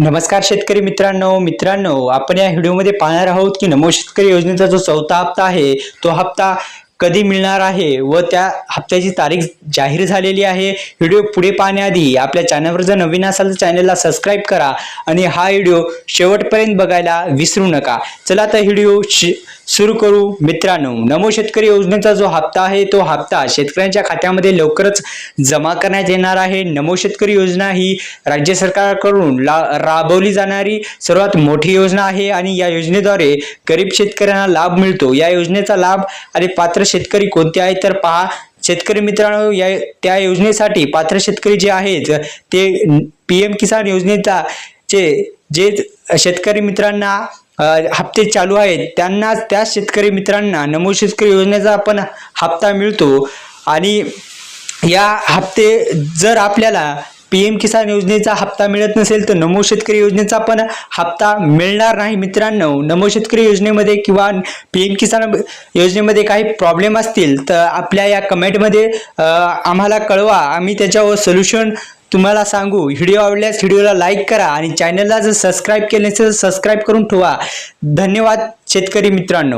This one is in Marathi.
नमस्कार शेतकरी मित्रांनो मित्रांनो आपण या व्हिडिओमध्ये पाहणार आहोत की नमो शेतकरी योजनेचा जो चौथा हप्ता आहे तो हप्ता कधी मिळणार आहे व त्या हप्त्याची तारीख जाहीर झालेली आहे. व्हिडिओ पुढे पाहण्याआधी आपल्या चॅनलवर जर नवीन असाल तर चॅनलला सबस्क्राईब करा आणि हा व्हिडिओ शेवटपर्यंत बघायला विसरू नका. चला तर व्हिडिओ सुरू करू. मित्रांनो नमो शेतकरी योजनेचा जो हप्ता आहे तो हप्ता शेतकऱ्यांच्या खात्यामध्ये लवकरच जमा करण्यात येणार आहे. नमो शेतकरी योजना ही राज्य सरकारकडून ला राबवली जाणारी सर्वात मोठी योजना आहे आणि या योजनेद्वारे गरीब शेतकऱ्यांना लाभ मिळतो. या योजनेचा लाभ आणि पात्र शेतकरी कोणते आहेत? तर पहा शेतकरी मित्रांनो या त्या योजनेसाठी पात्र शेतकरी जे आहेत ते पी एम किसान योजनेचा जे जे शेतकरी मित्रांना हप्ते चालू आहेत. त्यांना त्या शेतकरी मित्रांना नमो शेतकरी योजनेचा आपण हप्ता मिळतो. आणि या हप्ते जर आपल्याला पी एम किसान योजनेचा हप्ता मिळत नसेल तर नमो शेतकरी योजनेचा पण हप्ता मिळणार नाही मित्रांनो. नमो शेतकरी योजनेमध्ये किंवा पी एम किसान योजनेमध्ये काही प्रॉब्लेम असतील तर आपल्या या कमेंटमध्ये आम्हाला कळवा. आम्ही त्याच्यावर सोल्युशन तुम्हाला सांगू. व्हिडिओ आवडल्यास व्हिडिओला लाईक करा आणि चॅनलला जर सबस्क्राईब केले नसेल तर सबस्क्राईब करून ठेवा. धन्यवाद शेतकरी मित्रांनो.